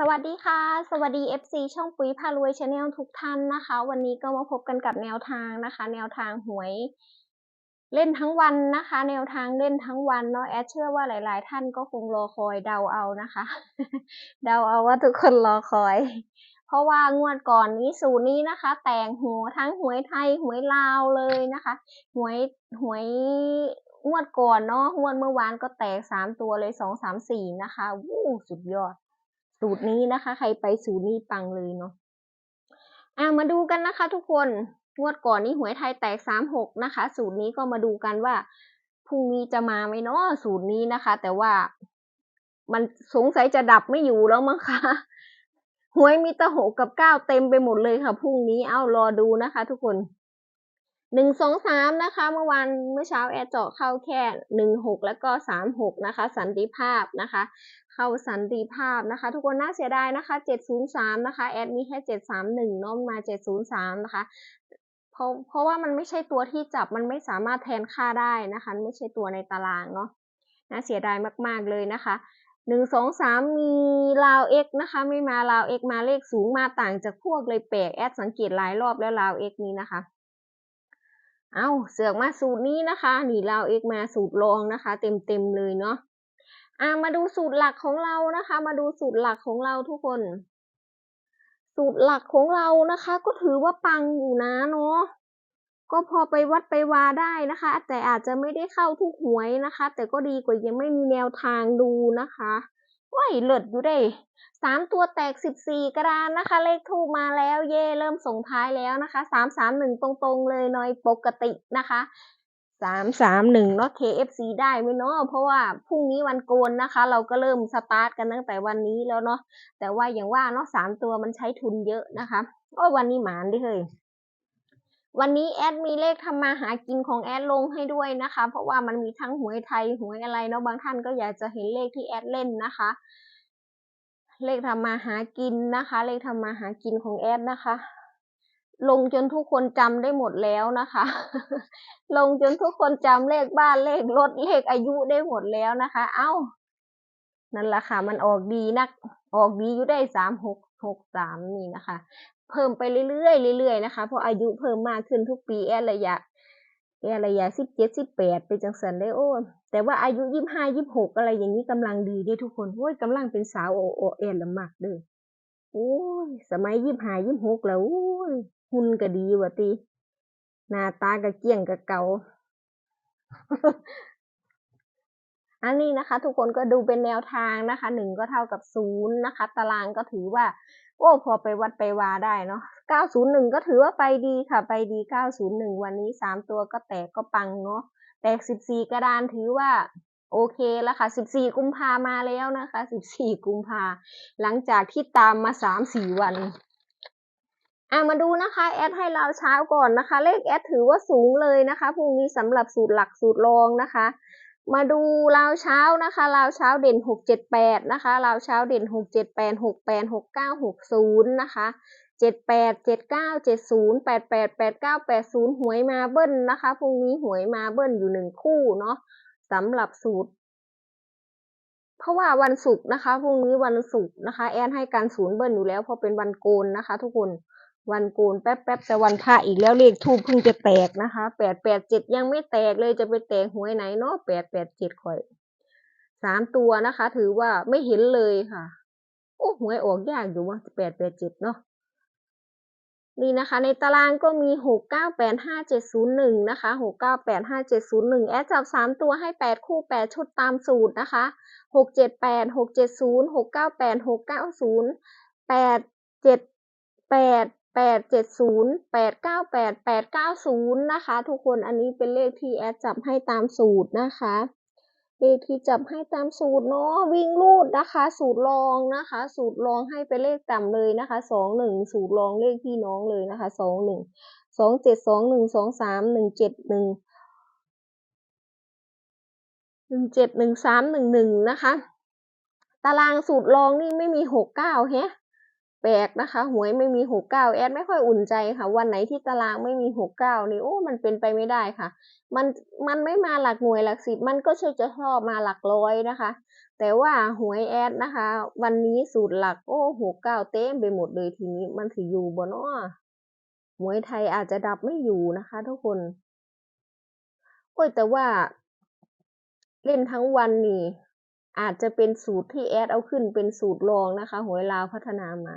สวัสดีค่ะ สวัสดี FC ช่องปุ๋ยพารวยชาแนลทุกท่านนะคะ วันนี้ก็มาพบกันกับแนวทางนะคะ แนวทางหวย เล่นทั้งวันนะคะ แนวทางเล่นทั้งวันเนาะแอดเชื่อว่าหลาย ๆ ท่านก็คงรอคอยเดาเอานะคะ เดาเอาว่าทุกคนรอคอย เพราะว่างวดก่อนนี้สูตรนี้นะคะ แต่งหัวทั้งหวยไทยหวยลาวเลยนะคะ หวยหวยงวดก่อนเนาะงวดเมื่อวานก็แตกสามตัวเลยสองสามสี่นะคะวู้สุดยอด สูตรนี้นะคะ ใครไปสูตรนี้ปังเลยเนาะอะมาดูกันนะคะ ทุกคนงวดก่อนนี้หวยไทยแตกสามหกนะคะ สูตรนี้ก็มาดูกันว่าพรุ่งนี้จะมาไหมเนาะสูตรนี้นะคะ แต่ว่ามันสงสัยจะดับไม่อยู่แล้วมั้งคะหวยมีตะหกกับเก้าเต็มไปหมดเลยค่ะพรุ่งนี้เอารอดูนะคะ ทุกคน หนึ่งสองสามนะคะ เมื่อวานเมื่อเช้าแอร์เจาะเข้าแค่หนึ่งหกแล้วก็สามหกนะคะ สันติภาพนะคะ เข้าสันติภาพนะคะ ทุกคนน่าเสียดายนะคะเจ็ดศูนย์สามนะคะแอดมีแค่เจ็ดสามหนึ่งน้องมาเจ็ดศูนย์สามนะคะเพราะเพราะว่ามันไม่ใช่ตัวที่จับมันไม่สามารถแทนค่าได้นะคะ ไม่ใช่ตัวในตารางเนาะน่าเสียดายมาก ๆเลยนะคะหนึ่งสองสามมีลาวเอ็กนะคะ ไม่มาลาวเอ็กมาเลขสูงมาต่างจากพวกเลยแปลกแอดสังเกตหลายรอบแล้วลาวเอ็กนี้นะคะ เอาเสือกมาสูตรนี้นะคะนี่ลาเอ็กมาสูตรรองนะคะ เต็มเต็มเลยเนาะอ่ามาดูสูตรหลักของเรานะคะ มาดูสูตรหลักของเราทุกคน สูตรหลักของเรานะคะ ก็ถือว่าปังอยู่นะเนาะก็พอไปวัดไปวาได้นะคะ แต่อาจจะไม่ได้เข้าทุกหวยนะคะ แต่ก็ดีกว่ายังไม่มีแนวทางดูนะคะว้ายเลิศอยู่ได้ สามตัวแตกสิบสี่กระดานนะคะ เลขทูบมาแล้วเย่เริ่มส่งท้ายแล้วนะคะสามสามหนึ่งตรงๆเลยหน่อยปกตินะคะสามสามหนึ่งเนาะ KFC ได้ไหมเนาะเพราะว่าพรุ่งนี้วันโกนนะคะ เราก็เริ่มสตาร์ทกันตั้งแต่วันนี้แล้วเนาะแต่ว่าอย่างว่าเนาะสามตัวมันใช้ทุนเยอะนะคะโอ้วันนี้หมานดิเฮ้ยวันนี้แอดมีเลขทำมาหากินของแอดลงให้ด้วยนะคะ เพราะว่ามันมีทั้งหวยไทยหวยอะไรเนาะบางท่านก็อยากจะเห็นเลขที่แอดเล่นนะคะ เลขทำมาหากินนะคะ เลขทำมาหากินของแอดนะคะ ลงจนทุกคนจำได้หมดแล้วนะคะ ลงจนทุกคนจำเลขบ้านเลขรถเลขอายุได้หมดแล้วนะคะ เอ้า นั่นแหละค่ะ มันออกดีนัก ออกดีอยู่ได้สามหกหกสามนี่นะคะ เพิ่มไปเรื่อยๆเรื่อยๆนะคะ เพราะอายุเพิ่มมากขึ้นทุกปีแอดระยะ แอระยะสิบเจ็ดสิบแปดไปจังสันได้โอ้แต่ว่าอายุยี่ห้ายี่หกอะไรอย่างนี้กำลังดีด้วยทุกคนโอ้ยกำลังเป็นสาวโอโอแอดละมากเด้อโอ้ยสมัยยี่ห้ายี่หกแล้วโอ้ยหุ่นก็ดีว่ะตีหน้าตาก็เกี้ยงก็เก่าอันนี้นะคะ ทุกคนก็ดูเป็นแนวทางนะคะหนึ่งก็เท่ากับศูนย์นะคะ ตารางก็ถือว่า โอ้พอไปวัดไปวาได้เนาะเก้าศูนย์หนึ่งก็ถือว่าไปดีค่ะ ไปดีเก้าศูนย์หนึ่งวันนี้สามตัวก็แตกก็ปังเนาะ แตกสิบสี่กระดานถือว่าโอเคแล้วค่ะสิบสี่กุมภามาแล้วนะคะสิบสี่กุมภาหลังจากที่ตามมาสามสี่วันอะมาดูนะคะแอดให้เราเช้าก่อนนะคะ เลขแอดถือว่าสูงเลยนะคะพรุ่งนี้สำหรับสูตรหลักสูตรรองนะคะ มาดูราวเช้านะคะราวเช้าเด่นหกเจ็ดแปดนะคะราวเช้าเด่นหกเจ็ดแปดหกแปดหกเก้าหกศูนย์นะคะเจ็ดแปดเจ็ดเก้าเจ็ดศูนย์แปดแปดแปดเก้าแปดศูนย์หวยมาเบิ้ลนะคะพรุ่งนี้หวยมาเบิ้ลอยู่หนึ่งคู่เนาะสำหรับสูตร เพราะว่าวันศุกร์นะคะพรุ่งนี้วันศุกร์นะคะ แอนให้การศูนย์เบิ้ลอยู่แล้วเพราะเป็นวันโกนนะคะ ทุกคน วันโกนแป๊บแป๊บจะวันพระอีกแล้วเลขทูบเพิ่งจะแตกนะคะแปดแปดเจ็ดยังไม่แตกเลยจะไปแตกหวยไหนเนาะแปดแปดเจ็ดข่อยสามตัวนะคะ ถือว่าไม่เห็นเลยค่ะ โอ้หวยออกยากอยู่ว่าแปดแปดเจ็ดเนาะนี่นะคะ ในตารางก็มีหกเก้าแปดห้าเจ็ดศูนย์หนึ่งนะคะหกเก้าแปดห้าเจ็ดศูนย์หนึ่งแอดจับสามตัวให้แปดคู่แปดชุดตามสูตรนะคะหกเจ็ดแปดหกเจ็ดศูนย์หกเก้าแปดหกเก้าศูนย์แปดเจ็ดแปด แปดเจ็ดศูนย์แปดเก้าแปดแปดเก้าศูนย์นะคะ ทุกคนอันนี้เป็นเลขที่แอดจับให้ตามสูตรนะคะ เลขที่จับให้ตามสูตรเนาะวิ่งรูดนะคะ สูตรรองนะคะ สูตรรองให้เป็นเลขต่ำเลยนะคะสองหนึ่งสูตรรองเลขพี่น้องเลยนะคะสองหนึ่งสองเจ็ดสองหนึ่งสองสามหนึ่งเจ็ดหนึ่งหนึ่งเจ็ดหนึ่งสามหนึ่งหนึ่งนะคะ ตารางสูตรรองนี่ไม่มีหกเก้าแฮะ แปลกนะคะ หวยไม่มีหกเก้าแอดไม่ค่อยอุ่นใจค่ะ วันไหนที่ตารางไม่มีหกเก้านี่โอ้มันเป็นไปไม่ได้ค่ะ มันมันไม่มาหลักหน่วยหลักสิบมันก็ช่วยจะชอบมาหลักร้อยนะคะ แต่ว่าหวยแอดนะคะ วันนี้สูตรหลักโอ้หกเก้าเต็มไปหมดเลยทีนี้มันถืออยู่บนอ้อหวยไทยอาจจะดับไม่อยู่นะคะ ทุกคนโอ้ยแต่ว่าเล่นทั้งวันนี่ อาจจะเป็นสูตรที่แอดเอาขึ้นเป็นสูตรรองนะคะหวยลาวพัฒนามา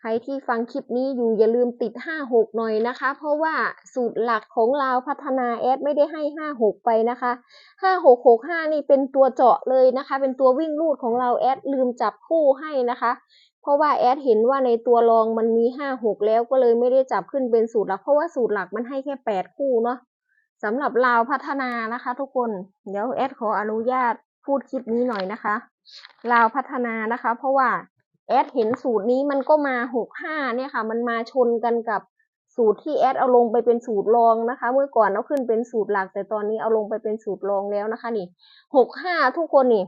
ใครที่ฟังคลิปนี้อยู่อย่าลืมติดห้าหกหน่อยนะคะ เพราะว่าสูตรหลักของลาวพัฒนาแอดไม่ได้ให้ห้าหกไปนะคะห้าหกหกห้านี่เป็นตัวเจาะเลยนะคะ เป็นตัววิ่งลูดของเราแอดลืมจับคู่ให้นะคะ เพราะว่าแอดเห็นว่าในตัวรองมันมีห้าหกแล้วก็เลยไม่ได้จับขึ้นเป็นสูตรหลัก เพราะว่าสูตรหลักมันให้แค่แปดคู่เนาะสำหรับลาวพัฒนานะคะ ทุกคน เดี๋ยวแอดขออนุญาต พูดคลิปนี้หน่อยนะคะลาวพัฒนานะคะ เพราะว่าแอดเห็นสูตรนี้มันก็มาหกห้าเนี่ยค่ะ มันมาชนกันกับสูตรที่แอดเอาลงไปเป็นสูตรรองนะคะ เมื่อก่อนเอาขึ้นเป็นสูตรหลัก แต่ตอนนี้เอาลงไปเป็นสูตรรองแล้วนะคะ นี่หกห้าทุกคนนี่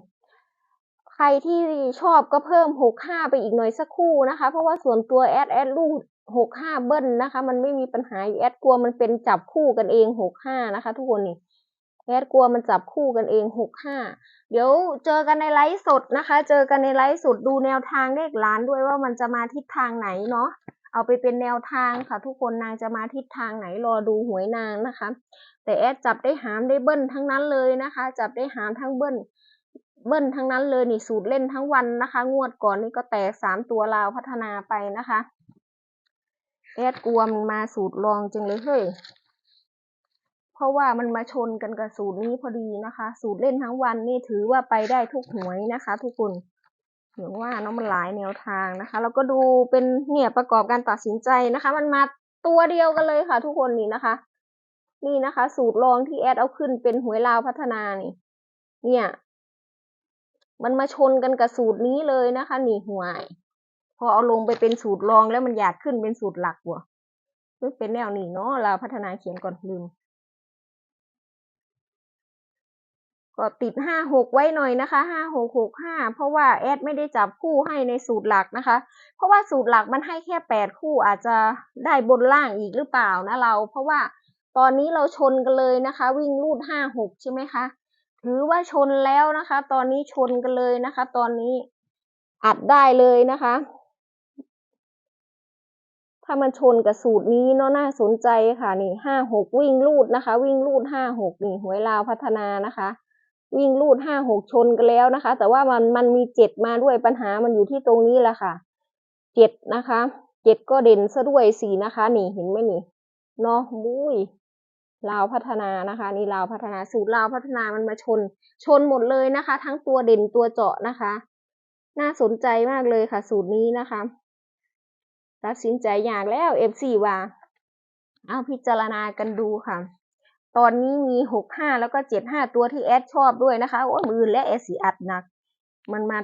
ใครที่ชอบก็เพิ่มหกห้าไปอีกหน่อยสักครู่นะคะ เพราะว่าส่วนตัวแอดแอดลูดหกห้าเบิ้ลนะคะ มันไม่มีปัญหาแอดกลัวมันเป็นจับคู่กันเองหกห้านะคะ ทุกคนนี่ แอดกลัวมันจับคู่กันเองหกห้าเดี๋ยวเจอกันในไลฟ์สดนะคะ เจอกันในไลฟ์สดดูแนวทางเลขล้านด้วยว่ามันจะมาทิศทางไหนเนาะเอาไปเป็นแนวทางค่ะ ทุกคนนางจะมาทิศทางไหนรอดูหวยนางนะคะ แต่แอดจับได้หามได้เบิ้ลทั้งนั้นเลยนะคะ จับได้หามทั้งเบิ้ลเบิ้ลทั้งนั้นเลยนี่สูตรเล่นทั้งวันนะคะ งวดก่อนนี่ก็แตกสามตัวลาวพัฒนาไปนะคะแอดกลัวมันมาสูตรรองจังเลยเฮ้ย เพราะว่ามันมาชนกันกับสูตรนี้พอดีนะคะ สูตรเล่นทั้งวันนี่ถือว่าไปได้ทุกหวยนะคะ ทุกคนอย่างว่าเนาะมันหลายแนวทางนะคะแล้วก็ดูเป็นเนี่ยประกอบการตัดสินใจนะคะ มันมาตัวเดียวกันเลยค่ะ ทุกคนนี่นะคะ นี่นะคะ สูตรรองที่แอดเอาขึ้นเป็นหวยลาวพัฒนานี่ เนี่ย มันมาชนกันกับสูตรนี้เลยนะคะ นี่หวย พอเอาลงไปเป็นสูตรรองแล้วมันอยากขึ้นเป็นสูตรหลักว่ะเป็นแนวนี้เนาะเราพัฒนาเขียนก่อนลืม ก็ติดห้าหกไว้หน่อยนะคะห้าหกหกห้าเพราะว่าแอดไม่ได้จับคู่ให้ในสูตรหลักนะคะ เพราะว่าสูตรหลักมันให้แค่แปดคู่อาจจะได้บนล่างอีกหรือเปล่านะเรา เพราะว่าตอนนี้เราชนกันเลยนะคะ วิ่งรูดห้าหกใช่ไหมคะถือว่าชนแล้วนะคะ ตอนนี้ชนกันเลยนะคะ ตอนนี้อัดได้เลยนะคะ ถ้ามันชนกับสูตรนี้เนาะน่าสนใจค่ะนี่ห้าหกวิ่งรูดนะคะ วิ่งรูดห้าหกนี่หวยลาวพัฒนานะคะ วิ่งรูดห้าหกชนกันแล้วนะคะ แต่ว่ามันมันมีเจ็ดมาด้วยปัญหามันอยู่ที่ตรงนี้แหละค่ะเจ็ดนะคะเจ็ดก็เด่นซะด้วยสี่นะคะนี่เห็นไหมนี่เนาะบุ้ยลาวพัฒนานะคะ นี่ลาวพัฒนาสูตรลาวพัฒนามันมาชน ชนหมดเลยนะคะ ทั้งตัวเด่นตัวเจาะนะคะ น่าสนใจมากเลยค่ะ สูตรนี้นะคะตัดสินใจอยากแล้ว F4 ว่าเอาพิจารณากันดูค่ะ ตอนนี้มีหกห้าแล้วก็เจ็ดห้าตัวที่แอดชอบด้วยนะคะโอ้มือและแอดสีอัดหนัก มันมา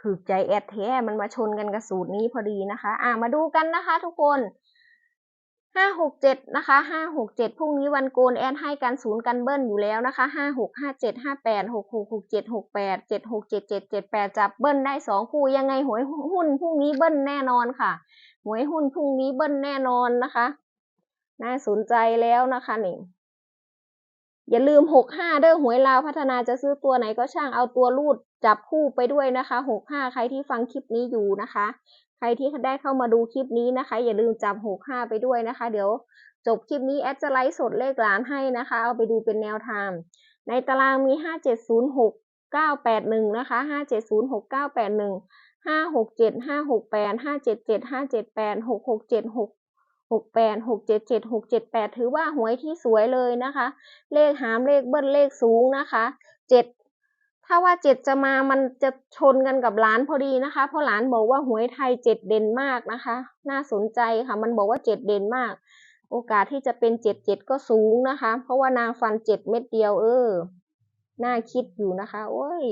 ถือใจแอดแท้มันมาชนกันกับสูตรนี้พอดีนะคะ อ่ามาดูกันนะคะ ทุกคนห้าหกเจ็ดนะคะห้าหกเจ็ดพรุ่งนี้วันโกนแอดให้กันศูนย์กันเบิ้ลอยู่แล้วนะคะห้าหกห้าเจ็ดห้าแปดหกหกหกเจ็ดหกแปดเจ็ดหกเจ็ดเจ็ดเจ็ดแปดจับเบิ้ลได้สองคู่ยังไงหวยหุ้นพรุ่งนี้เบิ้ลแน่นอนค่ะ หวยหุ้นพรุ่งนี้เบิ้ลแน่นอนนะคะ น่าสนใจแล้วนะคะนี่ อย่าลืมหกห้าเด้อหวยลาวพัฒนาจะซื้อตัวไหนก็ช่างเอาตัวรูดจับคู่ไปด้วยนะคะหกห้าใครที่ฟังคลิปนี้อยู่นะคะ ใครที่ได้เข้ามาดูคลิปนี้นะคะ อย่าลืมจับหกห้าไปด้วยนะคะ เดี๋ยวจบคลิปนี้แอดจะไลฟ์สดเลขหลานให้นะคะ เอาไปดูเป็นแนวทาง ในตารางมีห้าเจ็ดศูนย์หกเก้าแปดหนึ่งนะคะห้าเจ็ดศูนย์หกเก้าแปดหนึ่งห้าหกเจ็ดห้าหกแปดห้าเจ็ดเจ็ดห้าเจ็ดแปดหกหกเจ็ดหก หกแปดหกเจ็ดเจ็ดหกเจ็ดแปดถือว่าหวยที่สวยเลยนะคะ เลขหามเลขเบิ้ลเลขสูงนะคะเจ็ดถ้าว่าเจ็ดจะมามันจะชนกันกับร้านพอดีนะคะ เพราะร้านบอกว่าหวยไทยเจ็ดเด่นมากนะคะ น่าสนใจค่ะ มันบอกว่าเจ็ดเด่นมาก โอกาสที่จะเป็นเจ็ดเจ็ดก็สูงนะคะ เพราะว่านางฟันเจ็ดเม็ดเดียวเออ น่าคิดอยู่นะคะ โอ้ย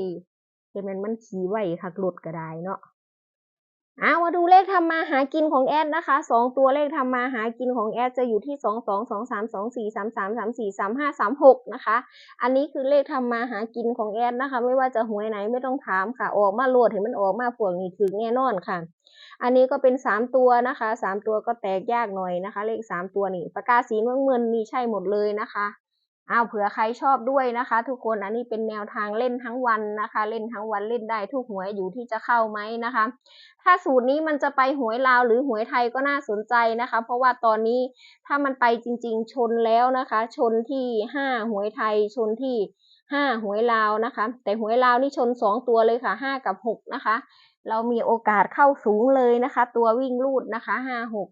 เป็นมันมันขี่ไหวคักหลุดก็ได้เนาะ เอามาดูเลขทำมาหากินของแอดนะคะสองตัวเลขทำมาหากินของแอดจะอยู่ที่สองสองสองสามสองสี่สามสามสามสี่สามห้าสามหกนะคะ อันนี้คือเลขทำมาหากินของแอดนะคะ ไม่ว่าจะหวยไหนไม่ต้องถามค่ะ ออกมาโหลดเห็นมันออกมาพวกนี้ถึงแน่นอนค่ะ อันนี้ก็เป็นสามตัวนะคะสามตัวก็แตกยากหน่อยนะคะ เลขสามตัวนี่ปากกาสีเมืองเงินนี่ใช่หมดเลยนะคะ เอาเผื่อใครชอบด้วยนะคะ ทุกคนอันนี้เป็นแนวทางเล่นทั้งวันนะคะ เล่นทั้งวันเล่นได้ทุกหวยอยู่ที่จะเข้าไหมนะคะ ถ้าสูตรนี้มันจะไปหวยลาวหรือหวยไทยก็น่าสนใจนะคะ เพราะว่าตอนนี้ถ้ามันไปจริง ๆ ชนแล้วนะคะ ชนที่ห้าหวยไทยชนที่ห้าหวยลาวนะคะ แต่หวยลาวนี่ชนสองตัวเลยค่ะห้ากับหกนะคะ เรามีโอกาสเข้าสูงเลยนะคะ ตัววิ่งลูดนะคะห้าหก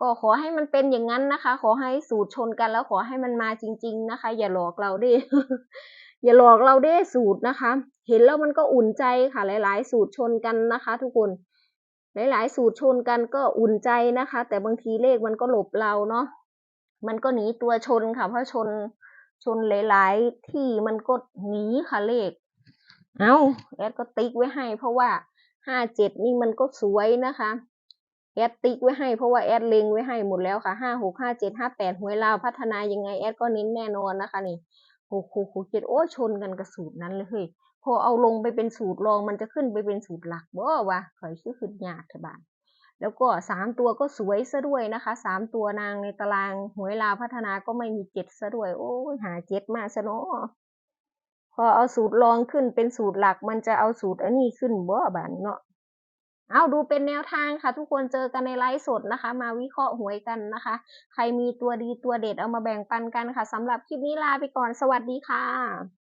ก็ขอให้มันเป็นอย่างนั้นนะคะ ขอให้สูตรชนกันแล้วขอให้มันมาจริง ๆนะคะ อย่าหลอกเราดิอย่าหลอกเราได้สูตรนะคะ เห็นแล้วมันก็อุ่นใจค่ะ หลาย ๆ สูตรชนกันนะคะ ทุกคนหลาย ๆ สูตรชนกันก็อุ่นใจนะคะ แต่บางทีเลขมันก็หลบเราเนาะมันก็หนีตัวชนค่ะ เพราะชนชนหลาย ๆ ที่มันก็หนีค่ะเลข เอาแอดก็ติ๊กไว้ให้ เพราะว่าห้าเจ็ดนี่มันก็สวยนะคะ แอดติ๊กไว้ให้เพราะว่าแอดเล็งไว้ให้หมดแล้วค่ะห้าหกห้าเจ็ดห้าแปดหวยลาวพัฒนายังไงแอดก็เน้นแน่นอนนะคะนี่หกหกหกเจ็ดโอ้ชนกันกับสูตรนั้นเลยเฮ้ยพอเอาลงไปเป็นสูตรรองมันจะขึ้นไปเป็นสูตรหลักบ่วะข่อยชื่อขึ้นยากเถอะบานแล้วก็สามตัวก็สวยซะด้วยนะคะสามตัวนางในตารางหวยลาวพัฒนาก็ไม่มีเจ็ดซะด้วย โอ้หาเจ็ดมาซะเนาะพอเอาสูตรรองขึ้นเป็นสูตรหลักมันจะเอาสูตรอันนี้ขึ้นบ่บานเนาะ เอาดูเป็นแนวทางค่ะ ทุกคนเจอกันในไลฟ์สดนะคะ มาวิเคราะห์หวยกันนะคะ ใครมีตัวดีตัวเด็ดเอามาแบ่งปันกันค่ะสำหรับคลิปนี้ลาไปก่อนสวัสดีค่ะ